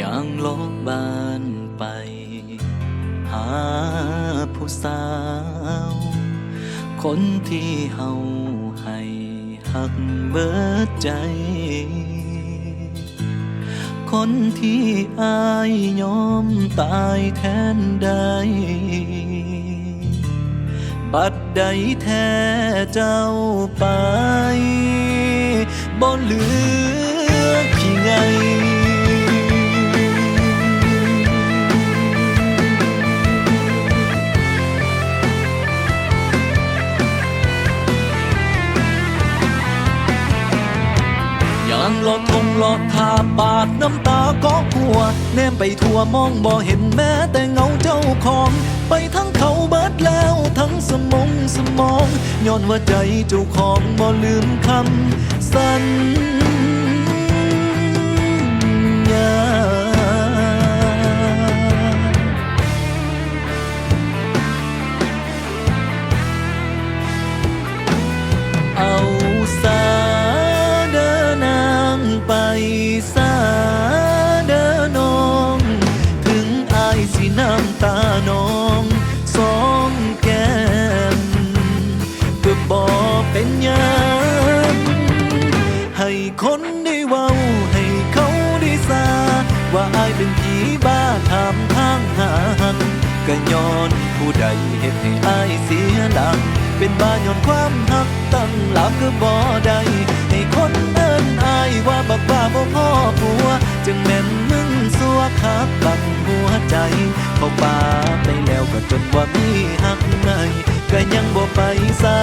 ย่างลบบ้านไป หาผู้สาว คนที่เฮาให้หักเบิดใจ คนที่อายยอมตายแทนได้บัดใดแท้เจ้าไปบ่เหลือขี้ไง งหลอดทงหลอดทาปาดน้ำตาก็กลัว แนมไปทั่วมองบ่เห็นแม้แต่เงาเจ้าของ ไปทั้งเขาเบิดแล้วทั้งสมองสมองย้อนว่าใจเจ้าของบ่ลืมคำสัญญ สาเดินน้อง ถึงอายสิน้ำตาน้องสองแก้มก็บอกเป็นยังให้คนได้เว้าให้เขาได้สาว่าอายเป็นผีบ้าถามทางหาหักก็ย้อนผู้ใดเหตุให้อายเสียหลักเป็นบ้าย้อนความหักตั้งหลักก็บ่ได้ให้คน ว่าบักบ้าบ่พ่อผัว จึงแม่นมึงสัวคักบังหัวใจ เขาป่าไปแล้วก็จนว่ามีหักไงก็ยังบ่ไปใส่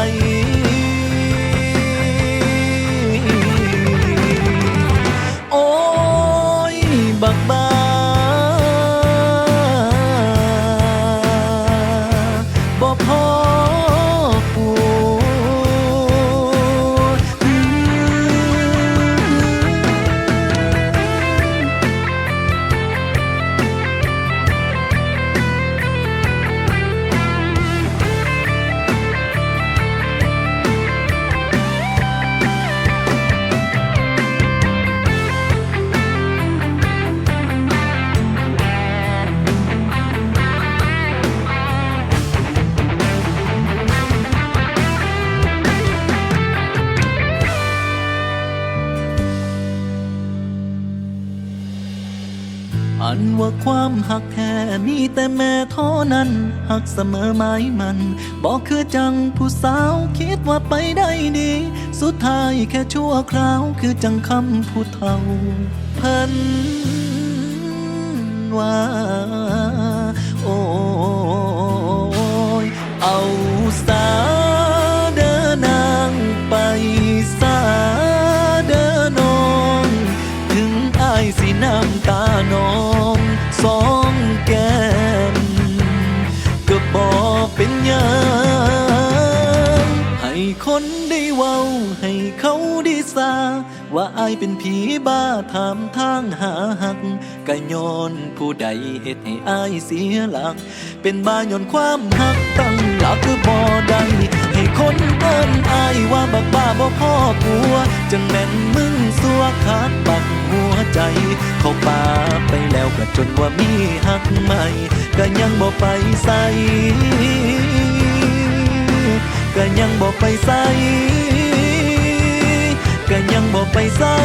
อันว่าความหักแท้มีแต่แม่เท่านั้นหักเสมอไม้มันบอกคือจังผู้สาวคิดว่าไปได้ดี สุดท้ายแค่ชั่วคราวคือจังคำผู้เฒ่าเพิ่นว่า เป็นยังให้คนได้เว้า ให้เขาได้สาว่าอายเป็นผีบ้าถามทางหาหักกะย้อนผู้ใดเหตุให้อายเสียหลัก เป็นบ้าย้อนความหักตั้งหลักคือบ่ได้ให้คนเอิ้นอายว่าบักบ้าบ่พ่อกลัวจังแม่นมึงสัวขาดบักหัวใจ เขาป่า แล้วก็จนว่ามีหักใหม่ ก็ยังบ่ไปใส่ก็ยังบ่ไปใส่ก็ยังบ่ไปใส่